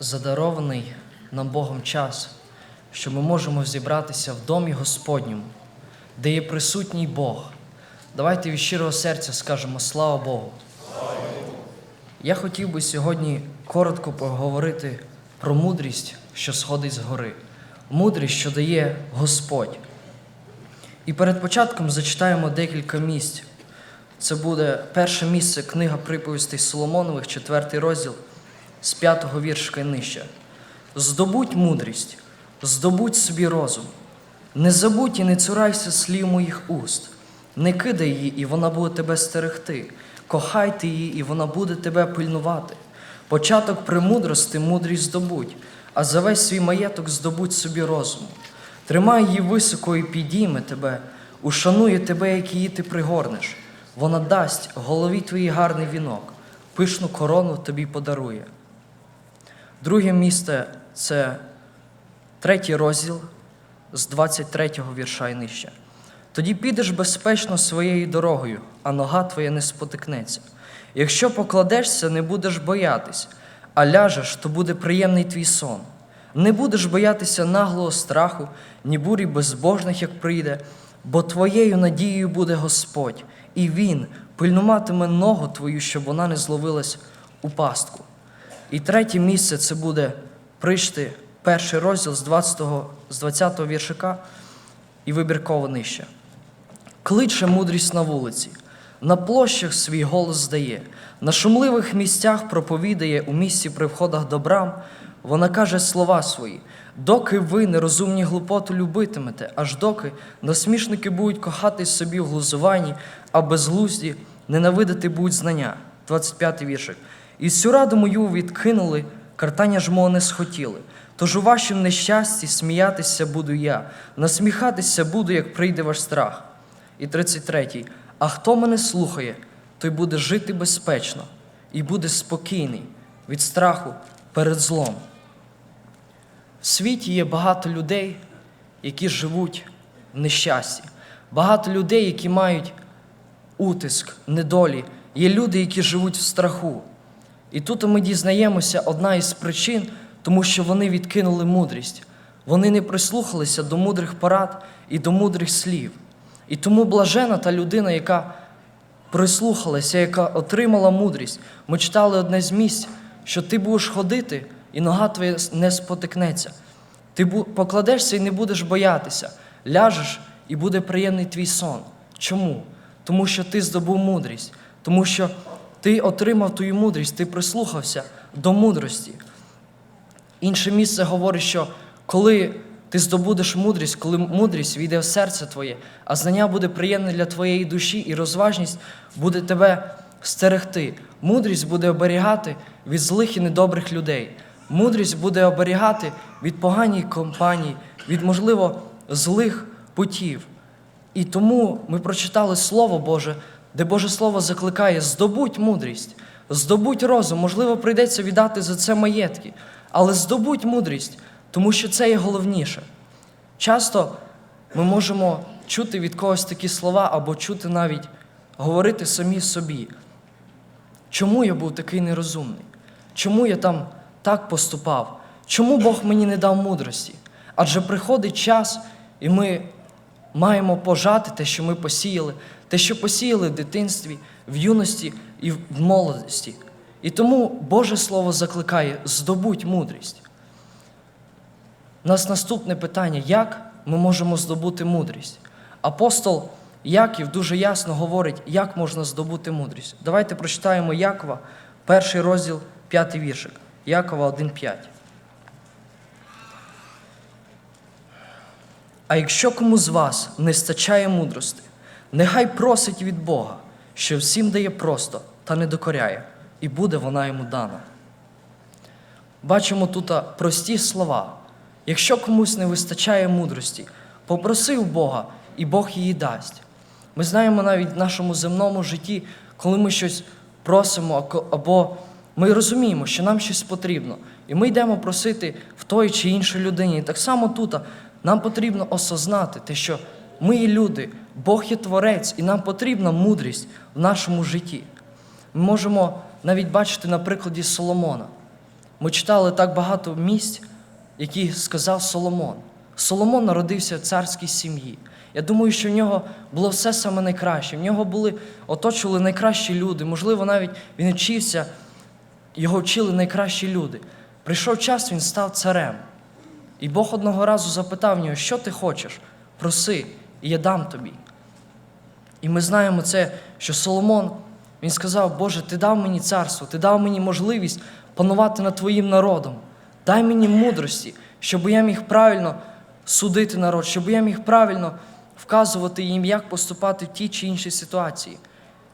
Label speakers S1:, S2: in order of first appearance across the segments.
S1: задарований нам Богом час, що ми можемо зібратися в домі Господньому, де є присутній Бог. Давайте від щирого серця скажемо слава Богу. Я хотів би сьогодні коротко поговорити про мудрість, що сходить з гори, мудрість, що дає Господь. І перед початком зачитаємо декілька місць. Це буде перше місце книга приповістей Соломонових, четвертий розділ з п'ятого віршка і нижче. Здобудь мудрість, здобудь собі розум. Не забудь і не цурайся слів моїх уст. Не кидай її, і вона буде тебе стерегти. Кохайте її, і вона буде тебе пильнувати. Початок премудрости мудрість здобудь, а за весь свій маєток здобудь собі розуму. Тримай її високо і підійме тебе, ушанує тебе, як її ти пригорнеш. Вона дасть голові твоїй гарний вінок, пишну корону тобі подарує. Друге місце це третій розділ з 23-го вірша і нижче. Тоді підеш безпечно своєю дорогою, а нога твоя не спотикнеться. Якщо покладешся, не будеш боятись, а ляжеш, то буде приємний твій сон. Не будеш боятися наглого страху, ні бурі безбожних, як прийде, бо твоєю надією буде Господь, і Він пильнуватиме ногу твою, щоб вона не зловилась у пастку. І третє місце це буде прийшти перший розділ з 20, з 20 віршика і вибірково нижче. Кличе мудрість на вулиці, на площах свій голос здає, на шумливих місцях проповідає у місці при входах до брам. Вона каже слова свої, доки ви нерозумні глупоту любитимете, аж доки насмішники будуть кохати собі в глузуванні, а безглузді ненавидити будуть знання. 25 віршик. І всю раду мою відкинули, картання ж мого не схотіли. Тож у вашім нещасті сміятися буду я, насміхатися буду, як прийде ваш страх. І 33. А хто мене слухає, той буде жити безпечно і буде спокійний від страху перед злом. В світі є багато людей, які живуть в нещасті, багато людей, які мають утиск, недолі. Є люди, які живуть в страху. І тут ми дізнаємося одна із причин, тому що вони відкинули мудрість. Вони не прислухалися до мудрих порад і до мудрих слів. І тому блажена та людина, яка прислухалася, яка отримала мудрість. Ми читали одне з місць, що ти будеш ходити, і нога твоя не спотикнеться. Ти покладешся і не будеш боятися, ляжеш і буде приємний твій сон. Чому? Тому що ти здобув мудрість, тому що ти отримав твою мудрість, ти прислухався до мудрості. Інше місце говорить, що коли ти здобудеш мудрість, коли мудрість війде в серце твоє, а знання буде приємне для твоєї душі, і розважність буде тебе стерегти. Мудрість буде оберігати від злих і недобрих людей. Мудрість буде оберігати від поганій компанії, від, можливо, злих путів. І тому ми прочитали Слово Боже, де Боже Слово закликає: здобудь мудрість, здобудь розум. Можливо, прийдеться віддати за це маєтки, але здобудь мудрість, тому що це є головніше. Часто ми можемо чути від когось такі слова або чути навіть говорити самі собі. Чому я був такий нерозумний? Чому я там так поступав? Чому Бог мені не дав мудрості? Адже приходить час, і ми маємо пожати те, що ми посіяли, те, що посіяли в дитинстві, в юності і в молодості. І тому Боже Слово закликає: здобудь мудрість. У нас наступне питання: як ми можемо здобути мудрість? Апостол Яків дуже ясно говорить, як можна здобути мудрість. Давайте прочитаємо Якова, перший розділ, п'ятий віршик. Якова 1,5. А якщо кому з вас не стачає мудрости, нехай просить від Бога, що всім дає просто та не докоряє, і буде вона йому дана. Бачимо тут прості слова. Якщо комусь не вистачає мудрості, попроси у Бога, і Бог її дасть. Ми знаємо навіть в нашому земному житті, коли ми щось просимо, або ми розуміємо, що нам щось потрібно, і ми йдемо просити в той чи іншій людині. І так само тут нам потрібно осознати те, що ми є люди, Бог є творець, і нам потрібна мудрість в нашому житті. Ми можемо навіть бачити на прикладі Соломона. Ми читали так багато місць, які сказав Соломон. Соломон народився в царській сім'ї. Я думаю, що в нього було все саме найкраще. В нього були оточували найкращі люди. Можливо, навіть він вчився, його вчили найкращі люди. Прийшов час, він став царем. І Бог одного разу запитав нього, що ти хочеш? Проси, і я дам тобі. І ми знаємо це, що Соломон, він сказав, Боже, ти дав мені царство, ти дав мені можливість панувати над твоїм народом. Дай мені мудрості, щоб я міг правильно судити народ, щоб я міг правильно вказувати їм, як поступати в тій чи іншій ситуації.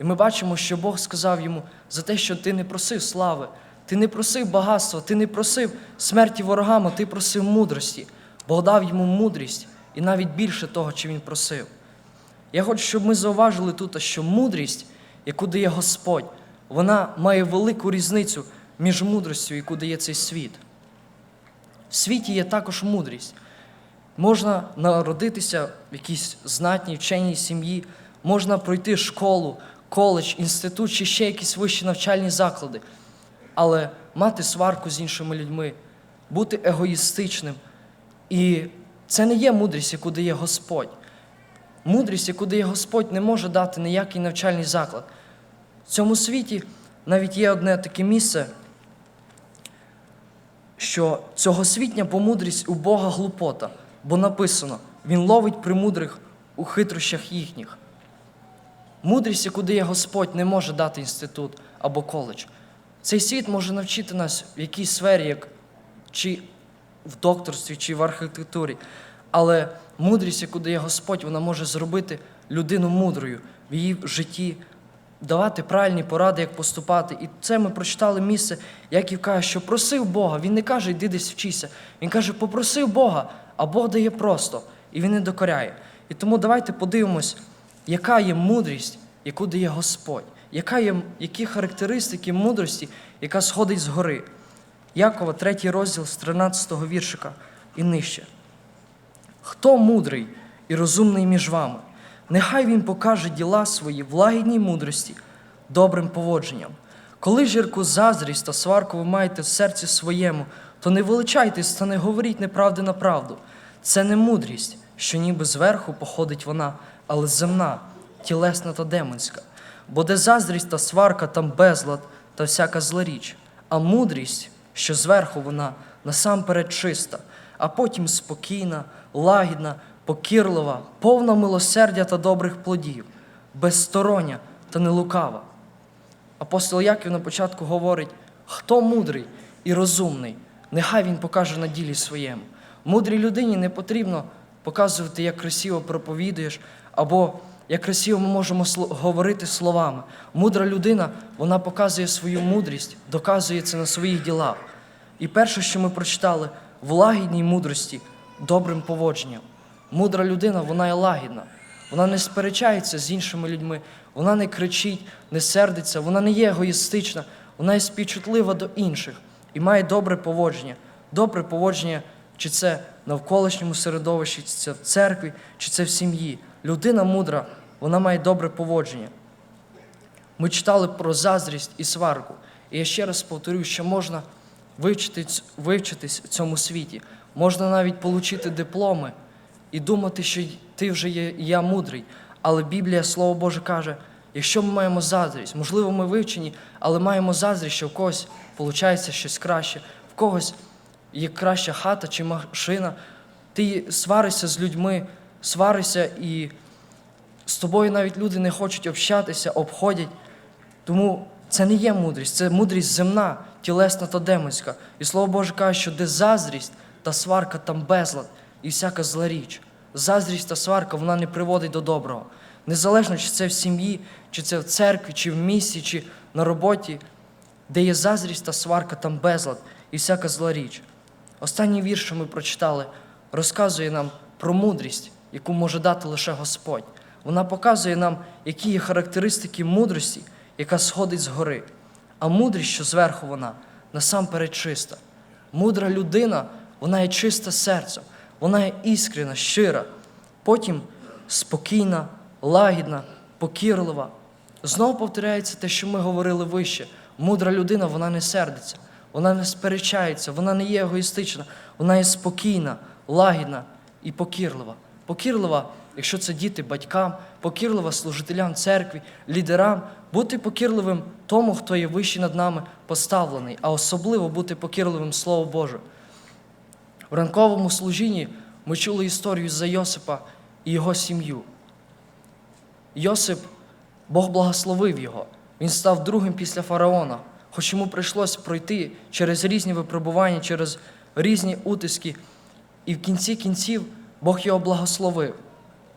S1: І ми бачимо, що Бог сказав йому за те, що ти не просив слави, ти не просив багатства, ти не просив смерті ворогам, ти просив мудрості. Бог дав йому мудрість і навіть більше того, чи він просив. Я хочу, щоб ми зауважили тут, що мудрість, яку дає Господь, вона має велику різницю між мудростю, яку дає цей світ. В світі є також мудрість. Можна народитися в якійсь знатній вченій сім'ї, можна пройти школу, коледж, інститут чи ще якісь вищі навчальні заклади, але мати сварку з іншими людьми, бути егоїстичним. І це не є мудрість, яку дає Господь. Мудрість, яку дає Господь, не може дати ніякий навчальний заклад. В цьому світі навіть є одне таке місце, що цьогосвітня помудрість у Бога глупота, бо написано, Він ловить примудрих у хитрощах їхніх. Мудрість, яку дає Господь, не може дати інститут або коледж. Цей світ може навчити нас в якійсь сфері, як чи в докторстві, чи в архітектурі. Але мудрість, яку дає Господь, вона може зробити людину мудрою в її житті, давати правильні поради, як поступати. І це ми прочитали місце, Яків каже, що просив Бога. Він не каже, йди десь вчися. Він каже, попросив Бога, а Бог дає просто, і він не докоряє. І тому давайте подивимось, яка є мудрість, яку дає Господь, яка є, які характеристики мудрості, яка сходить з гори. Якова, третій розділ з 13-го віршика і нижче. Хто мудрий і розумний між вами? Нехай він покаже діла свої в лагідній мудрості, добрим поводженням. Коли ж гірку заздрість та сварку ви маєте в серці своєму, то не величайтесь та не говоріть неправди на правду. Це не мудрість, що ніби зверху походить вона, але земна, тілесна та демонська. Бо де заздрість та сварка, там безлад та всяка зла річ, а мудрість, що зверху вона насамперед чиста, а потім спокійна, лагідна, покірлива, повна милосердя та добрих плодів, безстороння та нелукава. Апостол Яків на початку говорить: хто мудрий і розумний, нехай він покаже на ділі своєму. Мудрій людині не потрібно показувати, як красиво проповідуєш, або як красиво ми можемо говорити словами. Мудра людина, вона показує свою мудрість, доказує це на своїх ділах. І перше, що ми прочитали, в лагідній мудрості, добрим поводженням. Мудра людина, вона є лагідна. Вона не сперечається з іншими людьми, вона не кричить, не сердиться, вона не є егоїстична, вона є співчутлива до інших і має добре поводження. Добре поводження, чи це навколишньому середовищі, чи це в церкві, чи це в сім'ї. Людина мудра, вона має добре поводження. Ми читали про заздрість і сварку. І я ще раз повторюю, що можна вивчити, вивчитись в цьому світі. Можна навіть отримати дипломи і думати, що ти вже є, я мудрий. Але Біблія, Слово Боже, каже, якщо ми маємо заздрість, можливо, ми вивчені, але маємо заздрість, що в когось виходить щось краще, в когось є краща хата чи машина. Ти сваришся з людьми, сваришся і з тобою навіть люди не хочуть общатися, обходять. Тому це не є мудрість, це мудрість земна, тілесна та демонська. І слово Боже каже, що де заздрість та сварка, там безлад і всяка зла річ. Заздрість та сварка вона не приводить до доброго. Незалежно, чи це в сім'ї, чи це в церкві, чи в місті, чи на роботі, де є заздрість та сварка, там безлад і всяка зла річ. Останній вірш, що ми прочитали, розказує нам про мудрість, яку може дати лише Господь. Вона показує нам, які є характеристики мудрості, яка сходить з гори. А мудрість, що зверху вона, насамперед чиста. Мудра людина, вона є чиста серцем, вона є іскрена, щира. Потім спокійна, лагідна, покірлива. Знову повторяється те, що ми говорили вище. Мудра людина, вона не сердиться. вона не сперечається, вона не є егоїстична, вона є спокійна, лагідна і покірлива. Покірлива, якщо це діти батькам, покірлива служителям церкві, лідерам, бути покірливим тому, хто є вищий над нами поставлений, а особливо бути покірливим Слову Боже. В ранковому служінні ми чули історію за Йосипа і його сім'ю. Йосип, Бог благословив його. Він став другим після фараона, хоч йому прийшлося пройти через різні випробування, через різні утиски. І в кінці кінців Бог його благословив.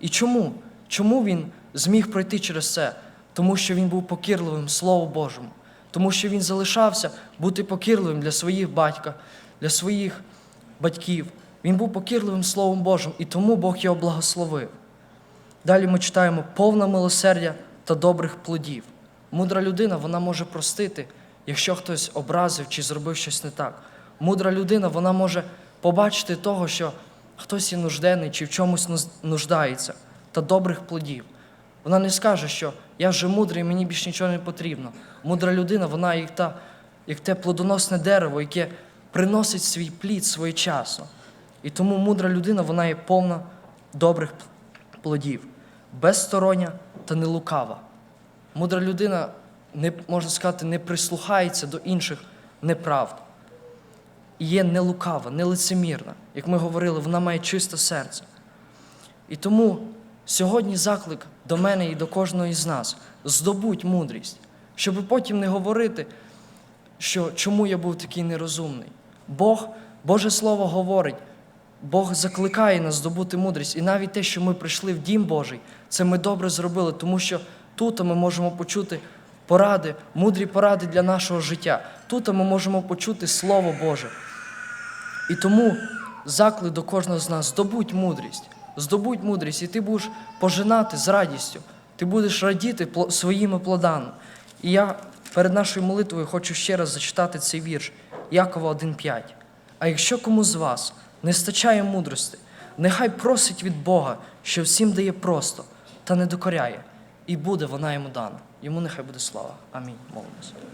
S1: І чому? Чому він зміг пройти через це? Тому що він був покірливим Слову Божому, тому що він залишався бути покірливим для своїх батька, для своїх батьків. Він був покірливим Словом Божим, і тому Бог його благословив. Далі ми читаємо повна милосердя та добрих плодів. Мудра людина вона може простити, якщо хтось образив чи зробив щось не так. Мудра людина вона може побачити того, що хтось є нужденний чи в чомусь нуждається, та добрих плодів. Вона не скаже, що я вже мудрий, мені більше нічого не потрібно. Мудра людина, вона як, та, як те плодоносне дерево, яке приносить свій плід своєчасно. І тому мудра людина, вона є повна добрих плодів, безстороння та не лукава. Мудра людина, не, можна сказати, не прислухається до інших неправд. Є не лукава, не лицемірна. Як ми говорили, вона має чисте серце. І тому сьогодні заклик до мене і до кожного із нас здобудь мудрість, щоб потім не говорити, що чому я був такий нерозумний. Бог, Боже Слово говорить, Бог закликає нас здобути мудрість. І навіть те, що ми прийшли в Дім Божий, це ми добре зробили, тому що тут ми можемо почути поради, мудрі поради для нашого життя. Тут ми можемо почути Слово Боже. І тому заклик до кожного з нас здобудь мудрість, здобудь мудрість, і ти будеш пожинати з радістю, ти будеш радіти своїми плодами. І я перед нашою молитвою хочу ще раз зачитати цей вірш Якова 1,5. А якщо кому з вас не стачає мудрости, нехай просить від Бога, що всім дає просто та не докоряє, і буде вона йому дана. Йому нехай буде слава. Амінь. Молимося.